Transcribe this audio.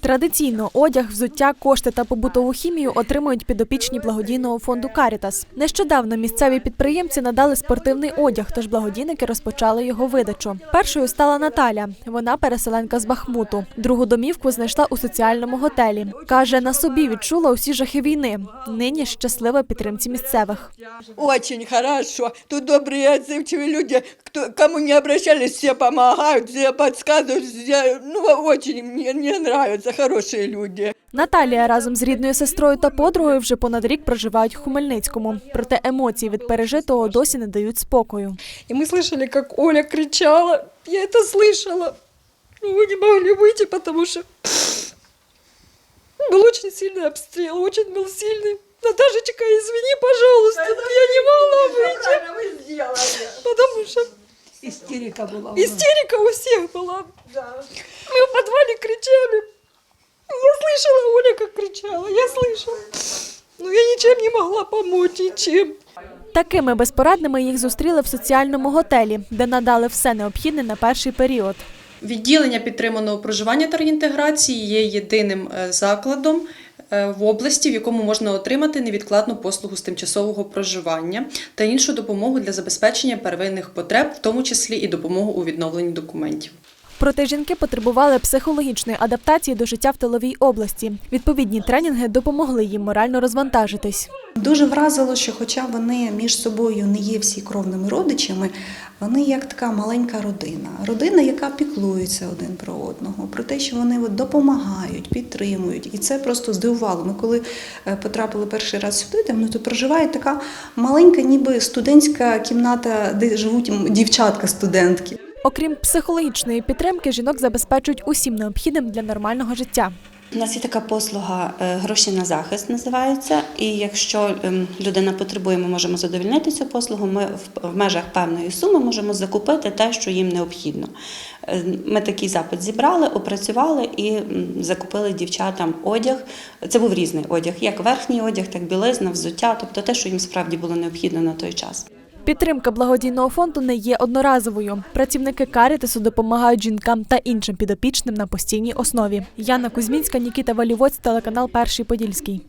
Традиційно одяг, взуття, кошти та побутову хімію отримують підопічні благодійного фонду Карітас. Нещодавно місцеві підприємці надали спортивний одяг, тож благодійники розпочали його видачу. Першою стала Наталя. Вона переселенка з Бахмуту. Другу домівку знайшла у соціальному готелі. каже, на собі відчула усі жахи війни. Нині щаслива підтримці місцевих. Очень хорошо. Тут добрые, отзывчивые люди. Кто, кому не обращались, все помогают, все подсказывают. Все, ну, очень мне, мне нравятся хорошие люди. Наталія разом з рідною сестрою та подругою вже понад рік проживають у Хмельницькому. Проте емоції від пережитого досі не дають спокою. И мы слышали, как Оля кричала. Я это слышала. Но мы не могли выйти, потому что был очень сильный обстрел, очень был сильный. Наташечка, извини, пожалуйста, я не могла выйти, Истерика была. истерика у всех была. Мы в подвале кричали. Я слышала, Оля как кричала, я слышала. Но я ничем не могла помочь, ничем. Такими безпорадними їх зустріли в соціальному готелі, де надали все необхідне на перший період. Відділення підтриманого проживання та реінтеграції є єдиним е, закладом е, в області, в якому можна отримати невідкладну послугу з тимчасового проживання та іншу допомогу для забезпечення первинних потреб, в тому числі і допомогу у відновленні документів. Проте жінки потребували психологічної адаптації до життя в тиловій області. Відповідні тренінги допомогли їм морально розвантажитись. Дуже вразило, що хоча вони між собою не є всі кровними родичами, вони як така маленька родина. Родина, яка піклується один про одного, про те, що вони допомагають, підтримують. І це просто здивувало. Ми коли е, потрапили перший раз сюди, там, ну, то проживає така маленька, ніби студентська кімната, де живуть дівчатка-студентки. Окрім психологічної підтримки, жінок забезпечують усім необхідним для нормального життя. У нас є така послуга е, гроші на захист називається. І якщо ем, людина потребує, ми можемо задовольнити цю послугу. Ми в- в межах певної суми можемо закупити те, що їм необхідно. Е, Ми такий запит зібрали, опрацювали і закупили дівчатам одяг. Це був різний одяг, як верхній одяг, так білизна, взуття, тобто те, що їм справді було необхідно на той час. Підтримка благодійного фонду не є одноразовою. Працівники Карітесу допомагають жінкам та іншим підопічним на постійній основі. Яна Кузьмінська, Нікіта Валівоць, телеканал Перший Подільський.